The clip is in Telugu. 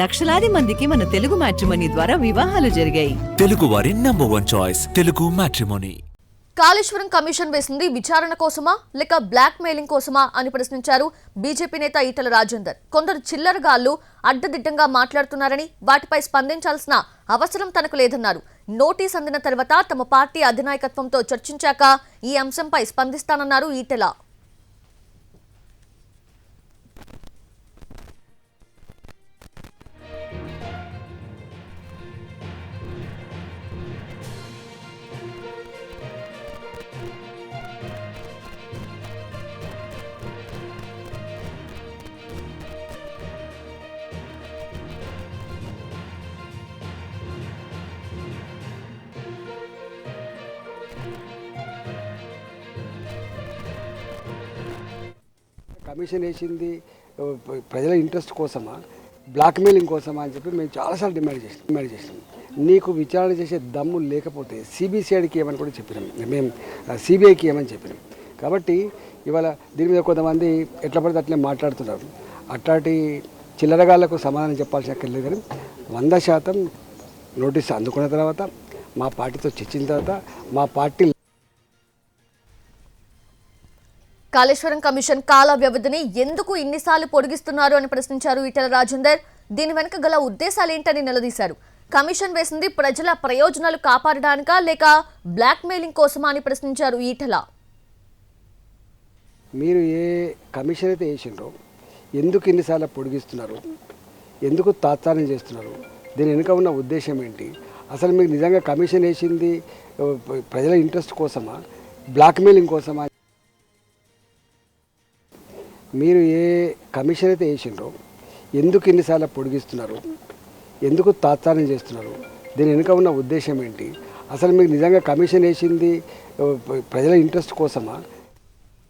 లక్షలాది మందికి మన తెలుగు మ్యాట్రిమనీ ద్వారా వివాహాలు జరిగాయి. తెలుగు వారి number one choice Telugu matrimony. Kaleshwaram commission వేసింది విచారణ కోసమా లేక బ్లాక్ మెయిలింగ్ కోసమా అని ప్రశ్నించారు బీజేపీ నేత ఈటల రాజేందర్. కొందరు చిల్లరగాళ్ళు అడ్డదిడ్డంగా మాట్లాడుతున్నారని వాటిపై స్పందించాల్సిన అవసరం తనకు లేదన్నారు. నోటీస్ అందిన తర్వాత తమ పార్టీ అధినాయకత్వంతో చర్చించాక ఈ అంశంపై స్పందిస్తానన్నారు ఈటెల. కమిషన్ వేసింది ప్రజల ఇంట్రెస్ట్ కోసమా బ్లాక్మెయిలింగ్ కోసమా అని చెప్పి మేము చాలాసార్లు డిమాండ్ చేసాం డిమాండ్ చేసాం నీకు విచారణ చేసే దమ్ము లేకపోతే సిబిసిఐడికి ఏమని కూడా చెప్పినాం. మేము సిబిఐకి ఏమని చెప్పినాం. కాబట్టి ఇవాళ దీని మీద కొంతమంది ఎట్లా పడితే అట్లే మాట్లాడుతున్నారు. అట్లాంటి చిల్లరగాళ్ళకు సమాధానం చెప్పాల్సిన లేదు కానీ వంద శాతం నోటీస్ అందుకున్న తర్వాత మా పార్టీతో చర్చించిన తర్వాత మా పార్టీ కాళేశ్వరం కమిషన్ కాల వ్యవధిని ఎందుకు ఇన్నిసార్లు పొడిగిస్తున్నారు అని ప్రశ్నించారు ఈటెల రాజేందర్. దీని వెనుక గల ఉద్దేశాలేంటని నిలదీశారు. కమిషన్ వేసింది ప్రజల ప్రయోజనాలు కాపాడడానికా లేక బ్లాక్ మెయిలింగ్ కోసమా అని ప్రశ్నించారు ఈటెల. మీరు ఏ కమిషన్ అయితే వేసిండ్రో ఎందుకు ఇన్నిసార్లు పొడిగిస్తున్నారు ఎందుకు తాత్సారం చేస్తున్నారు దీని వెనుక ఉన్న ఉద్దేశం ఏంటి? అసలు మీకు నిజంగా కమిషన్ వేసింది ప్రజల ఇంట్రెస్ట్ కోసమా బ్లాక్మెయిలింగ్ కోసమా? మీరు ఏ కమిషన్ అయితే వేసిండ్రో ఎందుకు ఇన్నిసార్లు పొడిగిస్తున్నారు ఎందుకు తాత్సారం చేస్తున్నారు దీని వెనుక ఉన్న ఉద్దేశం ఏంటి? అసలు మీకు నిజంగా కమిషన్ వేసింది ప్రజల ఇంట్రెస్ట్ కోసమా?